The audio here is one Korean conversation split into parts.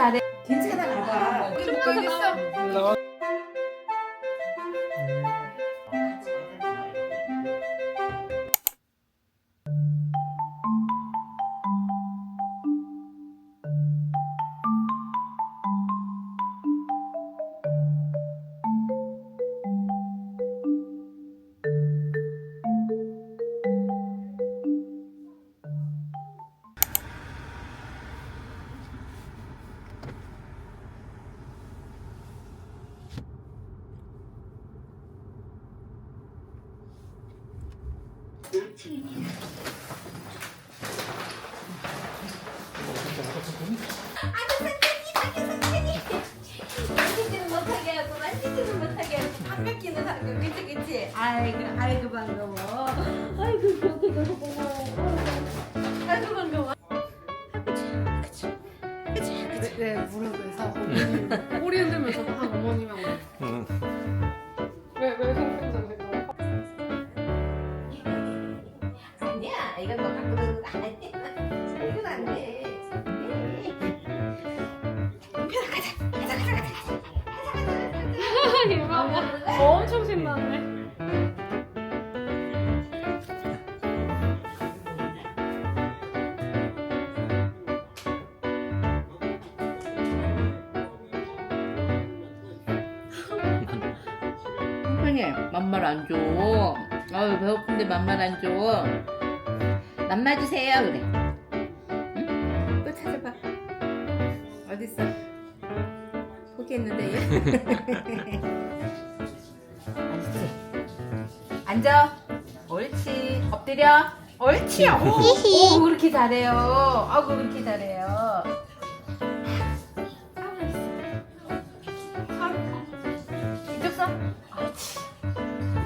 잘해. 괜찮아 가봐. 네, 무릎에서 꼬리 흔들면서 이건 안돼 대박. 엄청 신나네. 형편이 맘말 안 줘. 아유 배고픈데 맘말 안 줘. 맘마 주세요 그래. 응? 또 찾아봐. 어딨어? 포기했는데 얘. 알았지? 앉아. 옳지. 엎드려. 옳지. 오, 오 그렇게 잘해요. 아구 그렇게 잘해요. 이쪽 서. 옳지.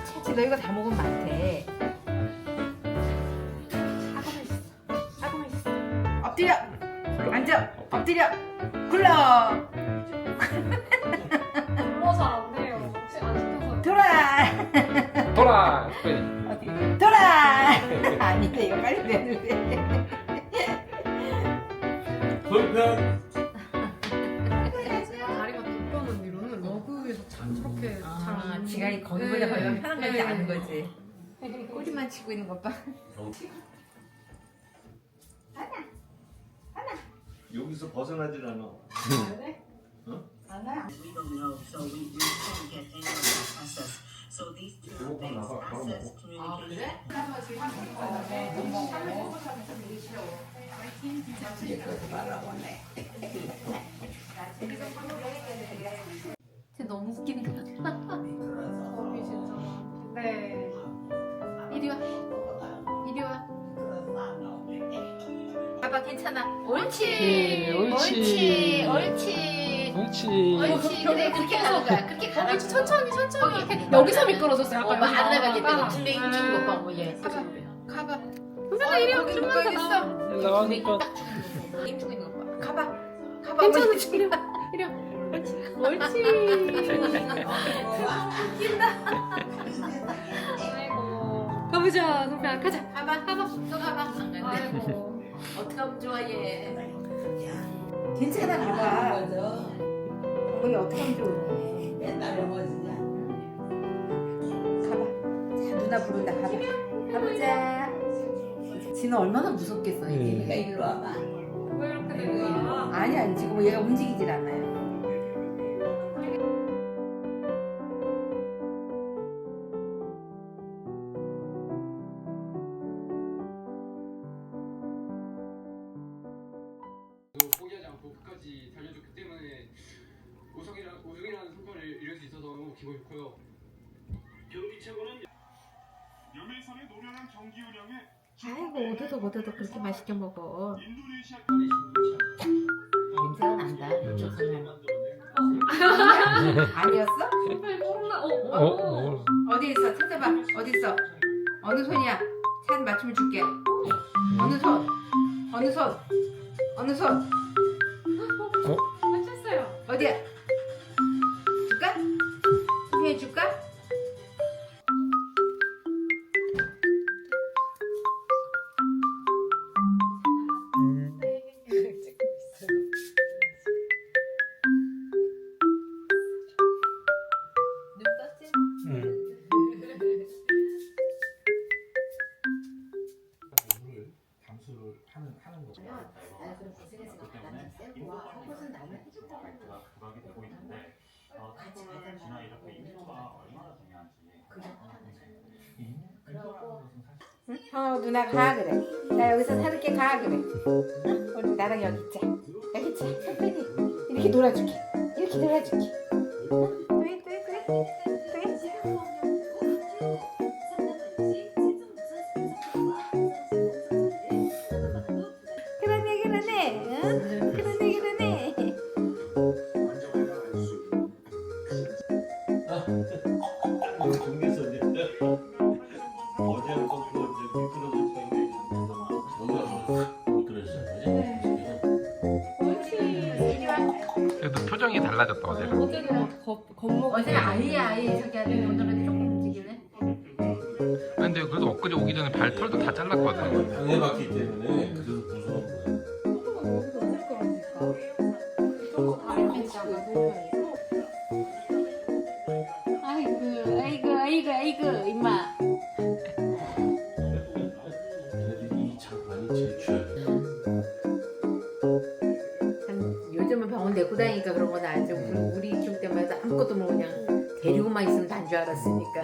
채치 너 이거 다 먹으면 많대. 엎드려. 앉아. 엎드려. 굴러. 불러 잘안 해요. 혹시 안 시켜서. 돌아. 돌아! 어디? 돌아. 아닌데 이거 빨리 내는데. 돌편! 다리가 두꺼운 언니로는 러그에서 참 저렇게 잘 아, 안 지가 네. 거기보다 걸면 편한 건지 네. 아는 거지. 꼬리만 치고 있는 것 봐. 여기서 벗어나질 않아. we don't know, so we, we can't get into the process. So these two 이거 things, 나가, 바로 process, 먹어. communication. 쟤 너무 웃기는 거 같아. 겁이 진짜. 네. 이리 와. 이리 와. 괜찮아. 옳지. 네, 옳지. 옳지. 옳지. 그렇지. 옳지. 그래 그렇게 가는 거야. 그렇게 가는 거기 거야. 천천히 천천히 거기 이렇게 여기서 미끄러졌어요. 어, 아까 안 나가게 여기서. 되고 뒷내 힘주는 것 봐. 뭐 얘. 가봐. 가봐. 선생님 이리 와. 나와. 가겠어. 나가니까. 가봐. 가봐. 괜찮아. 옳지. 이리 와. 이리 와. 옳지. 아이고. 가보자, 소피야. 가자. 가봐. 가봐. 또 가봐. 안 간대. 아이고. 어떻게 하면 좋아 얘. 괜찮아 가봐. 거기 어떻게 하면 좋으니? 맨날 넘어지냐? 가봐. 자 누나 부른다. 가봐. 가보자. 지는 얼마나 무섭겠어 이게. 네. 일로 와봐. 왜 이렇게 된 거야? 아니 아니 지금 얘가 움직이질 않아 아이고 어디서 어디서 그렇게 맛있게 먹어. 냄새가 난다. 이쪽. 아니었어? 어, 어? 어. 어? 어디 있어? 찾아봐. 어디 있어? 어느 손이야? 찾 맞추면 줄게. 어느 손? 어느 손? 어느 손? 맞췄어요. 어디야? 줄까? 소피해 줄까? 어 누나 가 그래. 나 여기서 살게 가 그래. 응? 우리 나랑 여기 있자. 여기 있자. 천천히 이렇게 놀아줄게. 이렇게 놀아줄게. 응? 또해 또해 또해. 또해 그러네 그러네. 응? 그러네 그러네. 중개서 이제 어제 달라졌다 어제는. 어제는 막 겁, 겁먹고 어제는 아예 아예 저기 하더니 오늘은 조금 움직이네. 아니, 근데 그래도 엊그제 오기 전에 발털도 다 잘랐거든. 방해받기 때문에 그래서 그런 건 알지. 우리, 우리 중 때만 해도 아무것도 모르고 그냥 데리고만 있으면 단 줄 알았으니까.